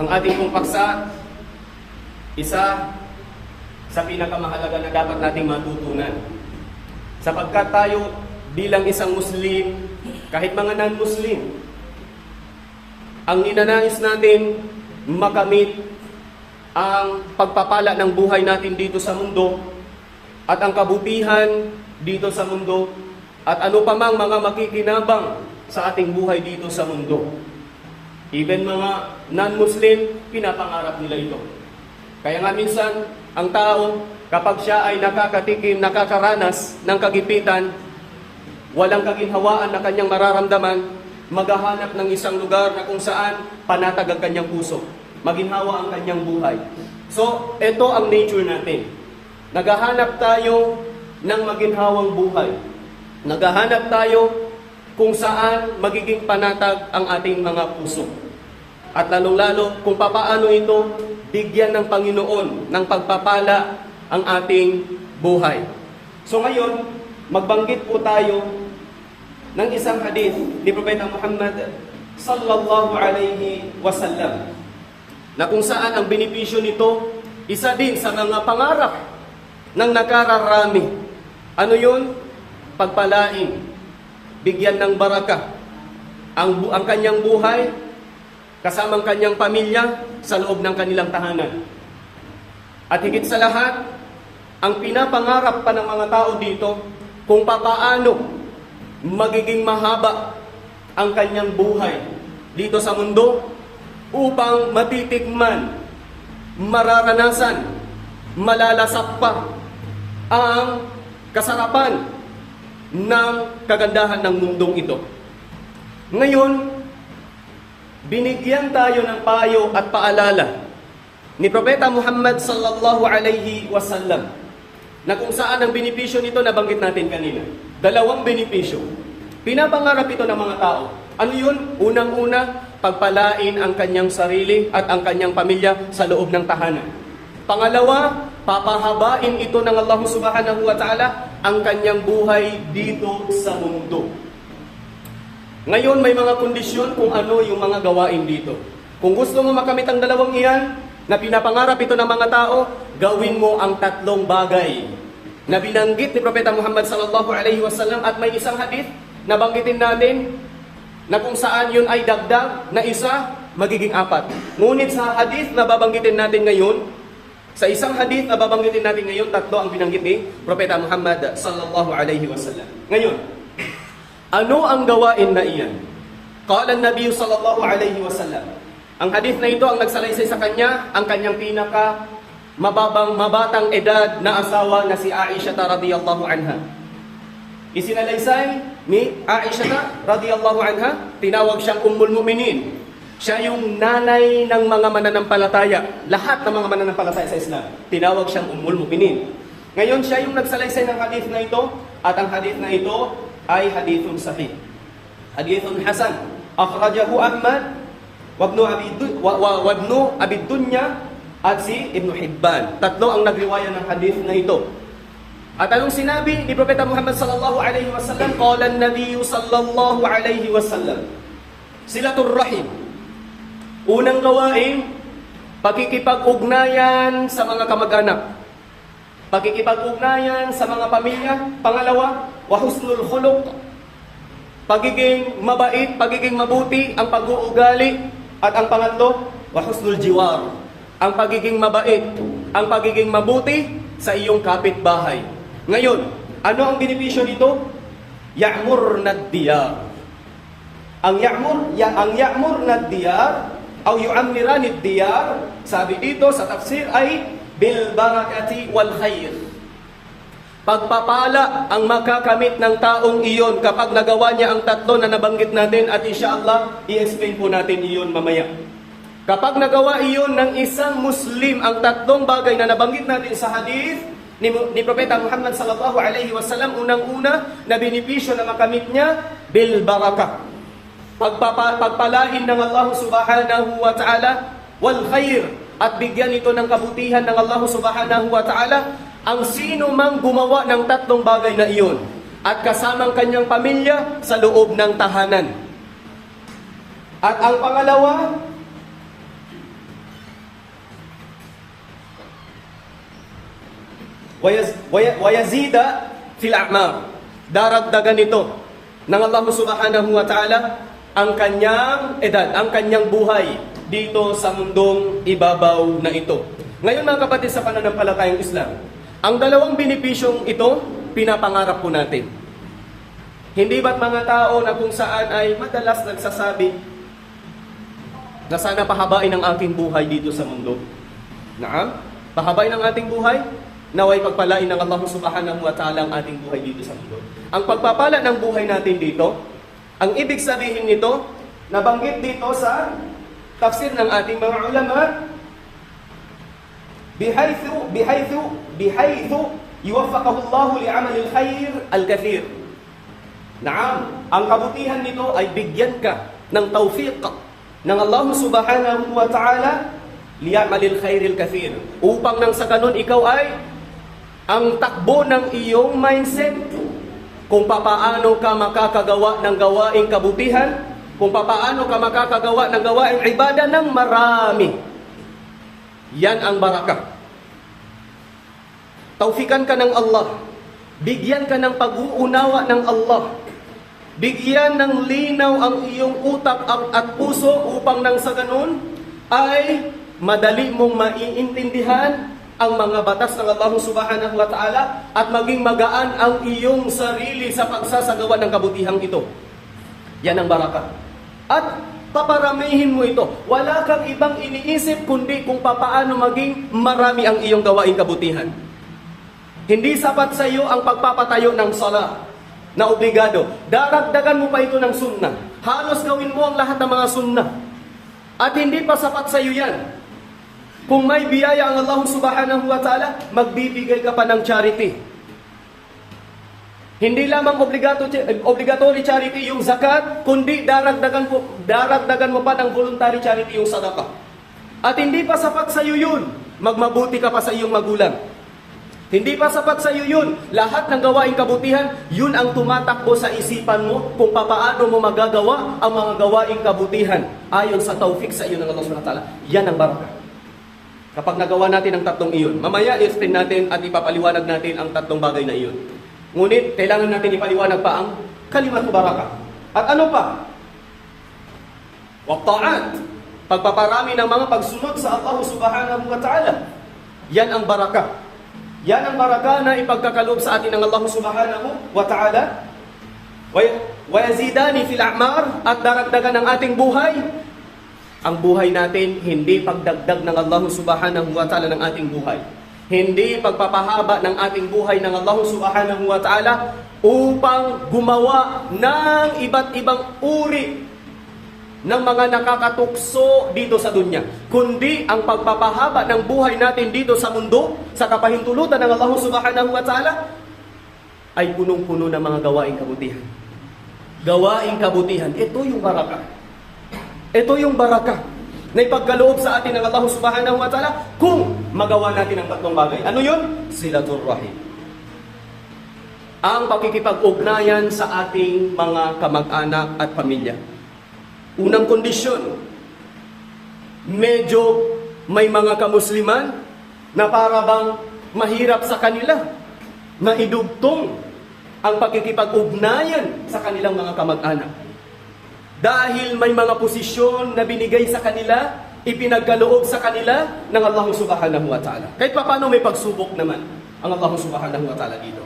Ang ating pong paksa, isa sa pinakamahalaga na dapat nating matutunan. Sapagkat tayo bilang isang Muslim, kahit mga non-Muslim, ang ninanais natin makamit ang pagpapala ng buhay natin dito sa mundo at ang kabutihan dito sa mundo at ano pa mang mga makikinabang sa ating buhay dito sa mundo. Even mga non-Muslim, pinapangarap nila ito. Kaya nga minsan, ang tao, kapag siya ay nakakatikim, nakakaranas ng kagipitan, walang kaginhawaan na kanyang mararamdaman, maghahanap ng isang lugar na kung saan panatag ang kanyang puso, maginhawa ang kanyang buhay. So, ito ang nature natin. Naghahanap tayo ng maginhawang buhay. Naghahanap tayo kung saan magiging panatag ang ating mga puso. At lalong-lalo kung papaano ito bigyan ng Panginoon ng pagpapala ang ating buhay. So ngayon, magbanggit po tayo ng isang hadith ni Propeta Muhammad sallallahu alayhi wasallam na kung saan ang benepisyo nito isa din sa mga pangarap ng nakararami. Ano yun? Pagpalain, bigyan ng baraka ang, ang kanyang buhay kasama ang kanyang pamilya sa loob ng kanilang tahanan. At higit sa lahat, ang pinapangarap pa ng mga tao dito kung papaano magiging mahaba ang kanyang buhay dito sa mundo upang matitikman, mararanasan, malalasak pa ang kasarapan ng kagandahan ng mundong ito. Ngayon, binigyan tayo ng payo at paalala ni Propeta Muhammad sallallahu alaihi wasallam na kung saan ang benepisyo nito nabanggit natin kanina. Dalawang benepisyo. Pinapangarap ito ng mga tao. Ano yun? Unang-una, pagpalain ang kanyang sarili at ang kanyang pamilya sa loob ng tahanan. Pangalawa, papahabain ito ng Allah subhanahu wa ta'ala ang kanyang buhay dito sa mundo. Ngayon may mga kondisyon kung ano yung mga gawain dito. Kung gusto mo makamit ang dalawang iyan, na pinapangarap ito ng mga tao, gawin mo ang tatlong bagay na binanggit ni Propeta Muhammad sallallahu alaihi wasallam at may isang hadith na banggitin natin na kung saan yun ay dagdag na isa, magiging apat. Ngunit sa hadith na babanggitin natin ngayon, sa isang hadith na babanggitin natin ngayon, tatlo ang binanggit ni Propeta Muhammad sallallahu alaihi wasallam. Ngayon, ano ang gawain na iyan? Qala an-nabiy sallallahu alaihi wasallam. Ang hadith na ito ang nagsalaysay sa kanya, ang kanyang pinaka mababang mabatang edad na asawa na si Aisha radhiyallahu anha. Isinalaysay ni Aisha radhiyallahu anha, tinawag siyang Ummul Mu'minin. Siya yung nanay ng mga mananampalataya, lahat ng mga mananampalataya sa Islam. Tinawag siyang Ummul Mu'minin. Ngayon siya yung nagsalaysay ng hadith na ito at ang hadith na ito ay hadithun sahih. Hadithun hasan. Akhrajahu Ahmad Wabnu Abi Wabnu Abi Dunya at si Ibn Hibban. Tatlo ang nagriwaya ng hadith na ito. At anong sinabi ni Propeta Muhammad sallallahu alaihi wasallam? Qala an-nabiy sallallahu alaihi wasallam. Silatul rahim. Unang gawain, pakikipag-ugnayan sa mga kamag-anak. Pakikipag-ugnayan sa mga pamilya. Pangalawa, wa husnul khuluq. Pagiging mabait, pagiging mabuti, ang pag-uugali. At ang pangatlo, wa husnul jiwar. Ang pagiging mabait, ang pagiging mabuti sa iyong kapitbahay. Ngayon, ano ang benepisyo nito? Ya'mur na diyar. Ang ya'mur, ya, ang ya'mur na diyar, o yu'ammiran diyar, sabi dito sa tafsir ay bil barakati wal khair. Pagpapala ang makakamit ng taong iyon kapag nagawa niya ang tatlo na nabanggit natin at insyaAllah, i-explain po natin iyon mamaya. Kapag nagawa iyon ng isang Muslim ang tatlong bagay na nabanggit natin sa hadith ni, ni Propeta Muhammad sallallahu alaihi wasallam unang-una na benepisyo na makamit niya bil barakah. Pagpapa, pagpalain ng Allah subhanahu wa ta'ala wal khair at bigyan ito ng kabutihan ng Allah subhanahu wa ta'ala ang sino mang gumawa ng tatlong bagay na iyon at kasamang kanyang pamilya sa loob ng tahanan. At ang pangalawa, wayaz, wayazida fil a'mar. Daragdagan ito ng Allah subhanahu wa ta'ala ang kanyang edad, ang kanyang buhay dito sa mundong ibabaw na ito. Ngayon mga kapatid sa pananampalatayang Islam, ang dalawang benepisyong ito, pinapangarap po natin. Hindi ba't mga tao na kung saan ay madalas nagsasabi na sana pahabain ang aking buhay dito sa mundo? Naam? Pahabain ang ating buhay? Naway pagpalain ng Allah subhanahu wa ta'ala ang ating buhay dito sa mundo. Ang pagpapala ng buhay natin dito, ang ibig sabihin nito, nabanggit dito sa tafsir ng ating mga ulama, bihaythu, bihaythu, bihaythu, yuwaffaqahu Allah li'amal al-khair al-kathir. Naam, ang kabutihan nito ay bigyan ka ng tawfiq ng Allah subhanahu wa ta'ala liyamalil khairil kathir. Upang nang sa ganun ikaw ay ang takbo ng iyong mindset kung papaano ka makakagawa ng gawaing kabutihan, kung papaano ka makakagawa ng gawaing ibada ng marami. Yan ang baraka. Taufikan ka ng Allah. Bigyan ka ng pag-uunawa ng Allah. Bigyan ng linaw ang iyong utak at puso upang nang sa ganun ay madali mong maiintindihan ang mga batas ng Allah subhanahu wa ta'ala at maging magaan ang iyong sarili sa pagsasagawa ng kabutihang ito. Yan ang baraka. At paparamihin mo ito. Wala kang ibang iniisip kundi kung papaano maging marami ang iyong gawaing kabutihan. Hindi sapat sa iyo ang pagpapatayo ng sala na obligado. Daragdagan mo pa ito ng sunna. Halos gawin mo ang lahat ng mga sunna. At hindi pa sapat sa iyo yan. Kung may biyaya ang Allah subhanahu wa ta'ala, magbibigay ka pa ng charity. Hindi lamang obligato, obligatory charity yung zakat, kundi daragdagan, po, daragdagan mo pa ng voluntary charity yung sadaqah. At hindi pa sapat sa iyo yun, magmabuti ka pa sa iyong magulang. Hindi pa sapat sa iyo yun. Lahat ng gawaing kabutihan, yun ang tumatakbo sa isipan mo kung papaano mo magagawa ang mga gawaing kabutihan ayon sa taufik sa iyo ng Allah subhanahu ta'ala. Yan ang baraka. Kapag nagawa natin ang tatlong iyon, mamaya i-explain natin at ipapaliwanag natin ang tatlong bagay na iyon. Ngunit, kailangan natin ipaliwanag pa ang kalimat baraka. At ano pa? Waqta'at. Pagpaparami ng mga pagsunod sa Allah subhanahu wa ta'ala. Yan ang baraka. Yan ang baraka na ipagkakaloob sa atin ng Allah subhanahu wa ta'ala. Wa yazidani fil a'mar at daragdagan ng ating buhay ang buhay natin hindi pagdagdag ng Allah subhanahu wa ta'ala ng ating buhay. Hindi pagpapahaba ng ating buhay ng Allah subhanahu wa ta'ala upang gumawa ng iba't ibang uri ng mga nakakatukso dito sa dunya. Kundi ang pagpapahaba ng buhay natin dito sa mundo, sa kapahintulutan ng Allah subhanahu wa ta'ala, ay punong-puno ng mga gawaing kabutihan. Gawaing kabutihan. Ito yung baraka. Ito yung baraka na ipagkaloob sa atin ng Allah subhanahu wa ta'ala kung magawa natin ang tatlong bagay. Ano yun? Silatul Rahim. Ang pakikipag-ugnayan sa ating mga kamag-anak at pamilya. Unang kondisyon, medyo may mga kamusliman na para bang mahirap sa kanila na idugtong ang pakikipag-ugnayan sa kanilang mga kamag-anak. Dahil may mga posisyon na binigay sa kanila, ipinagkaloob sa kanila ng Allah subhanahu wa ta'ala. Kahit pa paano may pagsubok naman ang Allah subhanahu wa ta'ala dito.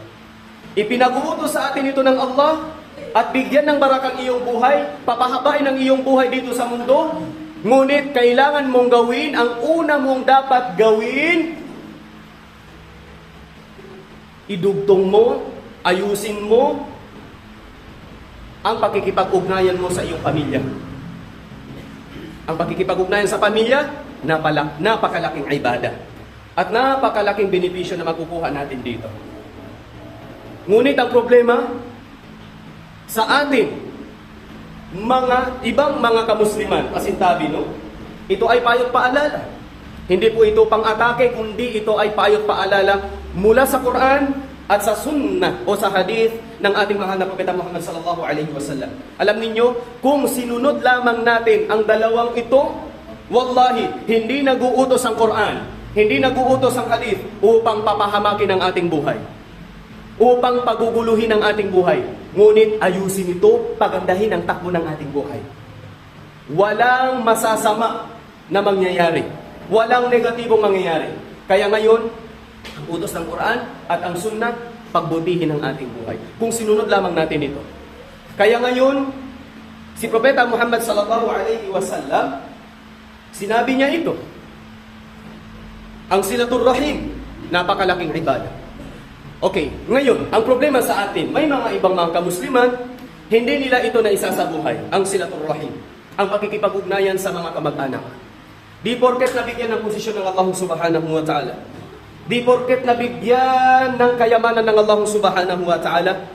Ipinag-uutos sa atin ito ng Allah at bigyan ng barakang iyong buhay, papahabain ang iyong buhay dito sa mundo, ngunit kailangan mong gawin ang una mong dapat gawin, idugtong mo, ayusin mo, ang pakikipag-ugnayan mo sa iyong pamilya. Ang pakikipag-ugnayan sa pamilya, napala, napakalaking ibada. At napakalaking benepisyo na makukuha natin dito. Ngunit ang problema, sa atin, mga ibang mga kamusliman, pasintabi no, ito ay payot paalala. Hindi po ito pang-atake, kundi ito ay payot paalala mula sa Quran at sa sunnah o sa hadith ng ating mahal na Propeta Muhammad sallallahu alaihi wasallam. Alam ninyo, kung sinunod lamang natin ang dalawang ito, wallahi, hindi nag-uutos ang Quran Hindi nag-uutos ang hadith upang papahamakin ang ating buhay. Upang paguguluhin ang ating buhay. Ngunit ayusin ito, pagandahin ang takbo ng ating buhay. Walang masasama na mangyayari. Walang negatibong mangyayari. Kaya ngayon, ang utos ng Quran at ang sunnah, pagbutihin ang ating buhay. Kung sinunod lamang natin ito. Kaya ngayon, si Propeta Muhammad sallallahu alaihi wasallam, sinabi niya ito. Ang silatul rahim, napakalaking ibadah. Okay, ngayon, ang problema sa atin, may mga ibang mga kamusliman, hindi nila ito na isa sa buhay, ang silatul rahim, ang pakikipag-ugnayan sa mga kamag-anak. Di porket nabigyan ng posisyon ng Allah subhanahu wa ta'ala. Di porket nabigyan ng kayamanan ng Allah subhanahu wa ta'ala.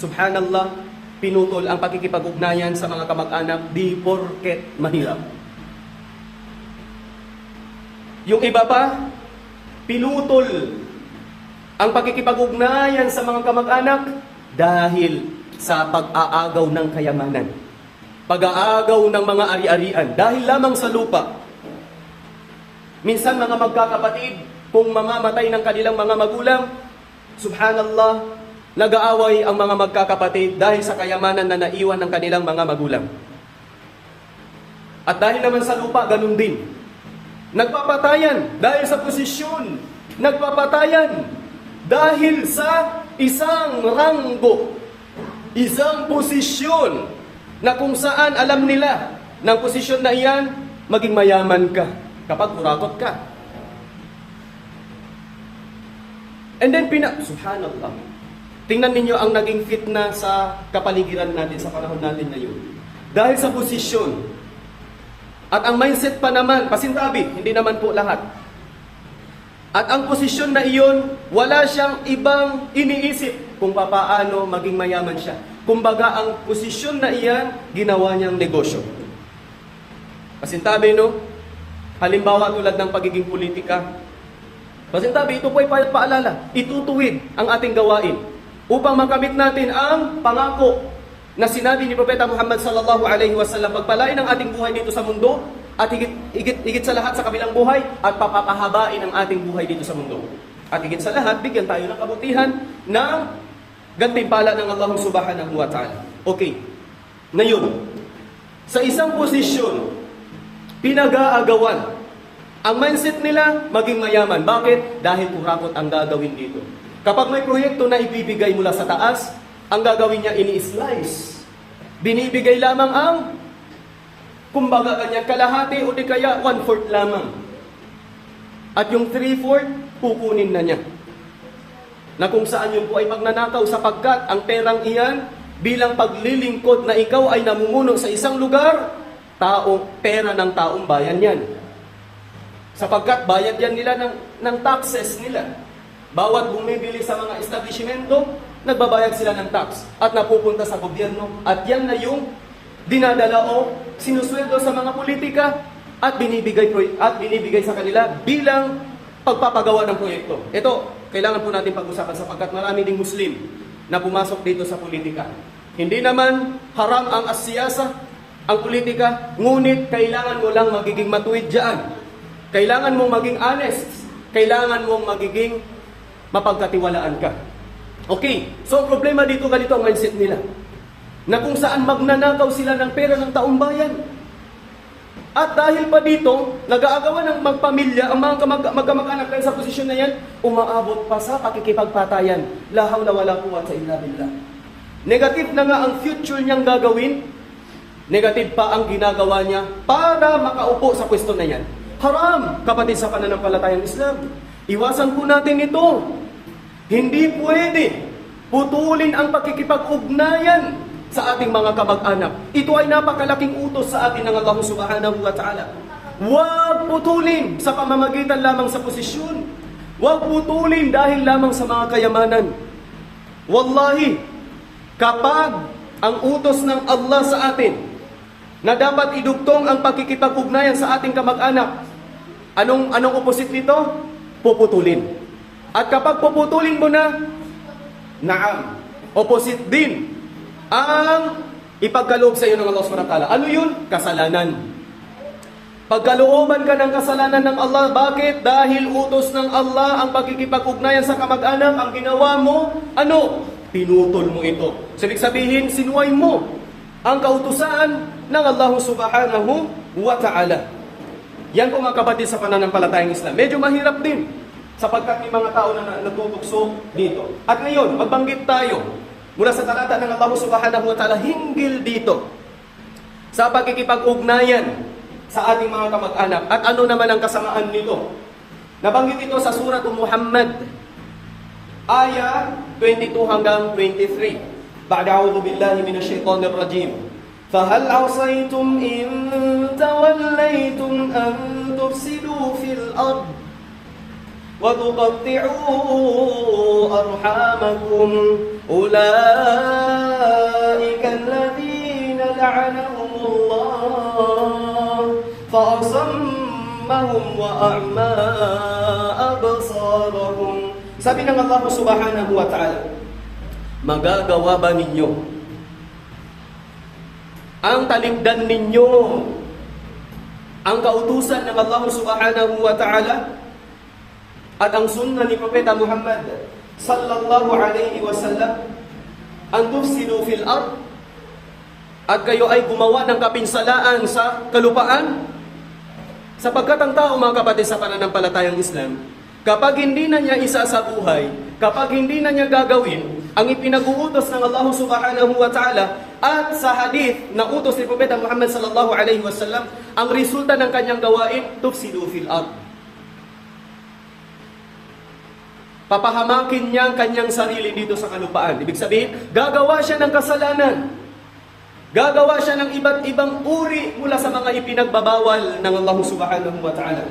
Subhanallah, pinutol ang pakikipag-ugnayan sa mga kamag-anak di porket mahirap. Yung iba pa, pinutol ang pakikipag-ugnayan sa mga kamag-anak dahil sa pag-aagaw ng kayamanan. Pag-aagaw ng mga ari-arian dahil lamang sa lupa. Minsan mga magkakapatid, kung mamamatay ng kanilang mga magulang, subhanallah, nag-aaway ang mga magkakapatid dahil sa kayamanan na naiwan ng kanilang mga magulang. At dahil naman sa lupa, ganun din. Nagpapatayan dahil sa posisyon. Nagpapatayan dahil sa isang ranggo. Isang posisyon na kung saan alam nila ng posisyon na iyan, maging mayaman ka kapag kurakot ka. And then, pina... Subhanallah. Tingnan ninyo ang naging fitna sa kapaligiran natin sa panahon natin ngayon. Dahil sa posisyon, at ang mindset pa naman, pasintabi, hindi naman po lahat. At ang posisyon na iyon, wala siyang ibang iniisip kung papaano maging mayaman siya. Kumbaga, ang posisyon na iyan, ginawa niyang negosyo. Pasintabi, no? Halimbawa tulad ng pagiging politika. Pasintabi, ito po ay pa- paalala. Itutuwid ang ating gawain upang makamit natin ang pangako na sinabi ni Propeta Muhammad sallallahu alaihi wasallam pagpalain ang ating buhay dito sa mundo at higit, higit, higit sa lahat sa kabilang buhay at papapahabain ang ating buhay dito sa mundo. At higit sa lahat, bigyan tayo ng kabutihan ng gantimpala ng Allah subhanahu wa ta'ala. Okay. Ngayon, sa isang posisyon, pinag-aagawan. Ang mindset nila, maging mayaman. Bakit? Dahil kurakot ang gagawin dito. Kapag may proyekto na ibibigay mula sa taas, ang gagawin niya ini-slice. Binibigay lamang ang, kumbaga kanya kalahati o di kaya one-fourth lamang. At yung three-fourth, kukunin na niya. Na kung saan yun po ay magnanakaw sapagkat ang perang iyan bilang paglilingkod na ikaw ay namumuno sa isang lugar, tao, pera ng taong bayan yan. Sapagkat bayad yan nila ng, ng taxes nila. Bawat bumibili sa mga establishmento, nagbabayad sila ng tax at napupunta sa gobyerno. At yan na yung dinadala o sinusweldo sa mga politika at binibigay, at binibigay sa kanila bilang pagpapagawa ng proyekto. Ito, kailangan po natin pag-usapan sapagkat marami ding Muslim na pumasok dito sa politika. Hindi naman haram ang asyasa, ang politika, ngunit kailangan mo lang magiging matuwid dyan. Kailangan mong maging honest. Kailangan mong magiging mapagkatiwalaan ka. Okay, so problema dito, ganito ang mindset nila. Na kung saan magnanakaw sila ng pera ng taong bayan. At dahil pa dito, nag-aagawan ng magpamilya, ang mga kamag- magkamag-anak sa posisyon na yan, umaabot pa sa pakikipagpatayan. La hawla wala quwwata illa billah. Negative na nga ang future niyang gagawin, negative pa ang ginagawa niya para makaupo sa pwesto na yan. Haram, kapatid sa pananampalatayang Islam. Iwasan po natin ito. Hindi pwede putulin ang pakikipag-ugnayan sa ating mga kamag-anak. Ito ay napakalaking utos sa atin ng Allah subhanahu wa ta'ala. Huwag putulin sa pamamagitan lamang sa posisyon. Huwag putulin dahil lamang sa mga kayamanan. Wallahi, kapag ang utos ng Allah sa atin na dapat idugtong ang pakikipag-ugnayan sa ating kamag-anak, anong anong opposite nito? Puputulin. At kapag puputulin mo na, naam, opposite din ang ipagkaloob sa iyo ng Allah subhanahu. Ano yun? Kasalanan. Pagkalooban ka ng kasalanan ng Allah, bakit? Dahil utos ng Allah ang pagkikipag-ugnayan sa kamag-anak, ang ginawa mo, ano? Pinutol mo ito. So, ibig sabihin, sinuway mo ang kautusan ng Allah subhanahu wa ta'ala. Yan po mga kapatid sa pananampalatayang Islam. Medyo mahirap din sapagkat may mga tao na nagpupukso dito. At ngayon, magbanggit tayo mula sa talata ng Allah subhanahu wa ta'ala hinggil dito sa pagkikipag-ugnayan sa ating mga kamag-anak. At ano naman ang kasamaan nito? Nabanggit ito sa surat Muhammad, aya 22 hanggang 23. Ba'da billahi minash shaitanir rajim. فهل عصيتم إن توليتم أن تفسدوا في الأرض وتقطعوا أرحامكم؟ أولئك الذين لعنهم الله فأصمهم وأعمى أبصارهم. Sabi ng Allah subhanahu wa ta'ala, Magagawa ba ninyo ang talikdan ninyo ang kautusan ng Allah subhanahu wa ta'ala at ang sunnah ni Propeta Muhammad sallallahu alayhi wa sallam ang tufsidu fil ard at kayo ay gumawa ng kapinsalaan sa kalupaan sapagkat ang tao mga kapatid sa pananampalatayang Islam kapag hindi na niya isa sa buhay kapag hindi na niya gagawin ang ipinag-uutos ng Allah subhanahu wa ta'ala at sa hadith na utos ni Propeta Muhammad sallallahu alaihi wasallam ang resulta ng kanyang gawain tufsidu fil ard papahamakin niya ang kanyang sarili dito sa kalupaan. Ibig sabihin, gagawa siya ng kasalanan. Gagawa siya ng iba't ibang uri mula sa mga ipinagbabawal ng Allah subhanahu wa ta'ala.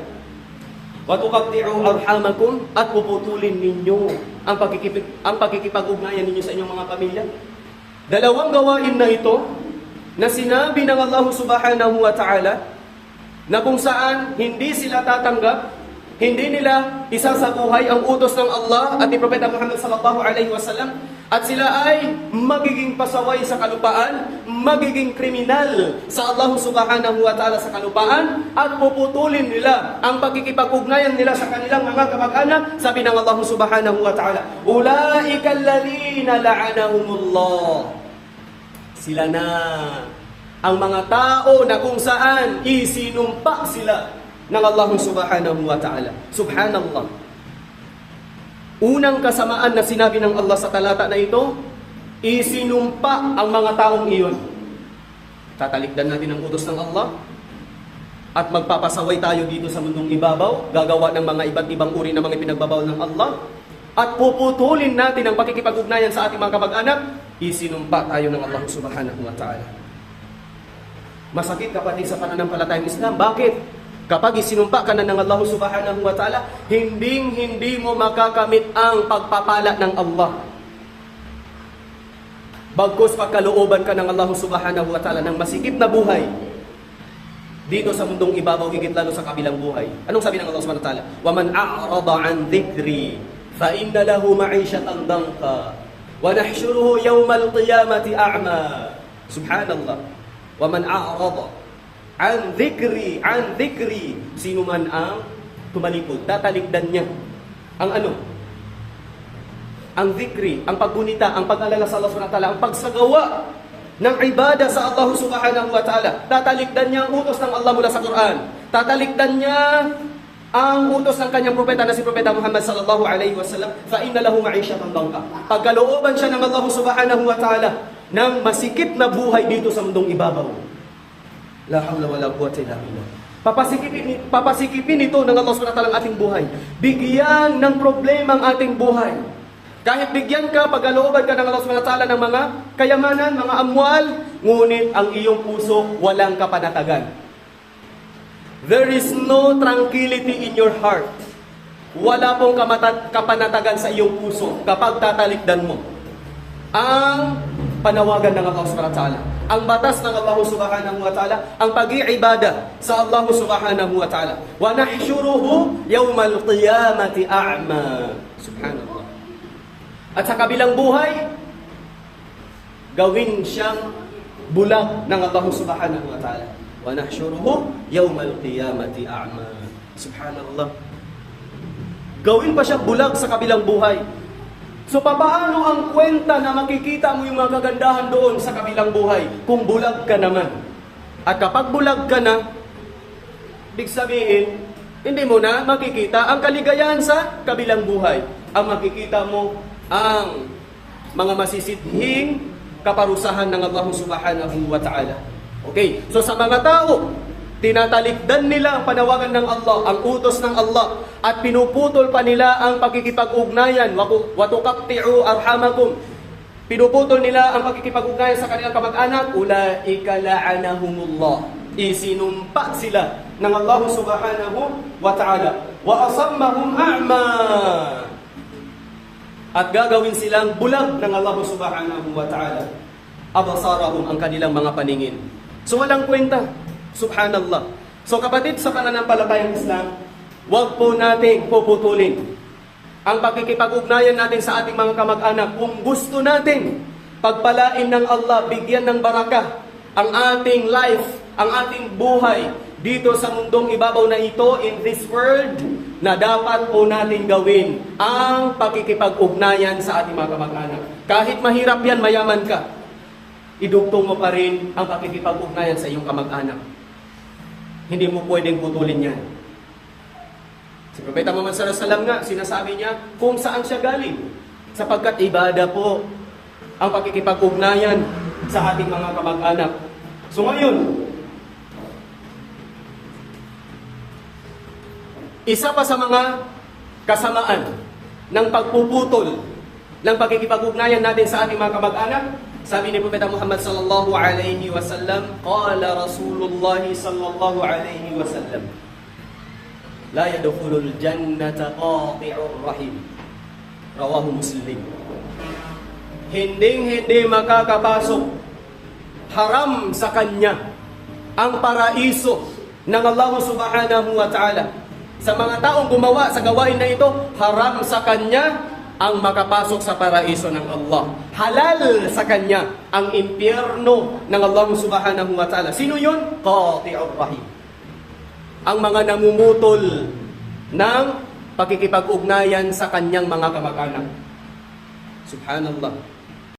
Watuqatti'u arhamakum at puputulin ninyo ang pagkikipag ang pagkikipag-ugnayan ninyo sa inyong mga pamilya. Dalawang gawain na ito na sinabi ng Allah subhanahu wa ta'ala na kung saan hindi sila tatanggap hindi nila isa sa buhay ang utos ng Allah at ni Propeta Muhammad sallallahu alaihi wasallam at sila ay magiging pasaway sa kalupaan, magiging kriminal sa Allah subhanahu wa ta'ala sa kalupaan at puputulin nila ang pagkikipag-ugnayan nila sa kanilang mga kamag-anak sabi ng Allah subhanahu wa ta'ala Ulaika alladhina la'anahumullah Sila na ang mga tao na kung saan isinumpa sila ng Allah subhanahu wa ta'ala. Subhanallah. Unang kasamaan na sinabi ng Allah sa talata na ito, isinumpa ang mga taong iyon. Tatalikdan natin ang utos ng Allah at magpapasaway tayo dito sa mundong ibabaw, gagawa ng mga iba't ibang uri ng mga pinagbabawal ng Allah, at puputulin natin ang pakikipag-ugnayan sa ating mga kamag-anak, isinumpa tayo ng Allah subhanahu wa ta'ala. Masakit kapatid sa pananampalatayang Islam. Bakit? Kapag isinumpa ka na ng Allah subhanahu wa ta'ala, hinding hindi mo makakamit ang pagpapala ng Allah. Bagkus pagkalooban ka ng Allah subhanahu wa ta'ala ng masikip na buhay dito sa mundong ibabaw, higit lalo sa kabilang buhay. Anong sabi ng Allah subhanahu wa ta'ala? وَمَنْ أَعْرَضَ عَنْ ذِكْرِي فَإِنَّ لَهُ مَعِيشَةً ضَنْكَ وَنَحْشُرُهُ يَوْمَ الْقِيَامَةِ أَعْمَى Subhanallah. وَمَنْ أَعْرَضَ an dhikri, an dhikri. Sino man ang tumalikod, tatalikdan niya. Ang ano? Ang dhikri, ang paggunita, ang pag-alala sa Allah subhanahu wa ta'ala, ang pagsagawa ng ibada sa Allah subhanahu wa ta'ala. Tatalikdan niya ang utos ng Allah mula sa Quran. Tatalikdan niya ang utos ng kanyang propeta na si Propeta Muhammad sallallahu alaihi wasallam fa inna lahu ma'isyatan dangka. Pagkalooban siya ng Allah subhanahu wa ta'ala ng masikip na buhay dito sa mundong ibabaw. La hawla wala quwwata illa billah. Papasikipin, papasikipin ito ng Allah subhanahu wa ang ating buhay. Bigyan ng problema ang ating buhay. Kahit bigyan ka, pagkalooban ka ng Allah subhanahu wa ta'ala ng mga kayamanan, mga amwal, ngunit ang iyong puso walang kapanatagan. There is no tranquility in your heart. Wala pong kamata- kapanatagan sa iyong puso kapag tatalikdan mo. Ang panawagan ng Allah subhanahu wa ta'ala. Ang batas ng Allah subhanahu wa ta'ala, ang pag-iibada sa Allah subhanahu wa ta'ala. Wa nahshuruhu yawmal qiyamati a'ma. Subhanallah. At sa kabilang buhay, gawin siyang bulag ng Allah subhanahu wa ta'ala. Nahsyuruhu yawmal qiyamati a'ma. Subhanallah. Gawin pa siya bulag sa kabilang buhay. So papaano ang kwenta na makikita mo yung mga kagandahan doon sa kabilang buhay kung bulag ka naman? At kapag bulag ka na, Ibig sabihin, hindi mo na makikita ang kaligayahan sa kabilang buhay. Ang makikita mo ang mga masisithing kaparusahan ng Allah subhanahu wa ta'ala. Okay, so sa mga tao, tinatalikdan nila ang panawagan ng Allah, ang utos ng Allah, at pinuputol pa nila ang pakikipag-ugnayan, watukapti'u arhamakum, pinuputol nila ang pakikipag-ugnayan sa kanilang kamag-anak, ulaika la'anahumullah. Isinumpa sila ng Allah subhanahu wa ta'ala. Wa asammahum a'ma. At gagawin silang bulag ng Allah subhanahu wa ta'ala. Abasarahum ang kanilang mga paningin. So walang kwenta. Subhanallah. So kapatid sa pananampalatayang Islam, wag po nating puputulin ang pakikipag-ugnayan natin sa ating mga kamag-anak. Kung gusto natin pagpalain ng Allah, bigyan ng barakah ang ating life, ang ating buhay dito sa mundong ibabaw na ito, in this world, na dapat po natin gawin ang pakikipag-ugnayan sa ating mga kamag-anak. Kahit mahirap yan, mayaman ka, idugtong mo pa rin ang pakikipag-ugnayan sa iyong kamag-anak. Hindi mo pwedeng putulin yan. Si Propeta Muhammad sallallahu alaihi wasallam nga, sinasabi niya kung saan siya galing. Sapagkat ibada po ang pakikipag-ugnayan sa ating mga kamag-anak. So ngayon, isa pa sa mga kasamaan ng pagpuputol ng pakikipag-ugnayan natin sa ating mga kamag-anak, sabi ni Propeta Muhammad sallallahu alaihi wasallam, qala Rasulullah sallallahu alaihi wasallam, la yadkhulul jannata qati'ur rahim. Rawahu Muslim. Hinding hindi makakapasok haram sa kanya ang paraiso ng Allah subhanahu wa ta'ala. Sa mga taong gumawa sa gawain na ito, haram sa kanya ang makapasok sa paraiso ng Allah. Halal sa kanya ang impyerno ng Allah subhanahu wa ta'ala. Sino yun? Qati'ur rahim. Ang mga namumutol ng pakikipag-ugnayan sa kanyang mga kamag-anak. Subhanallah.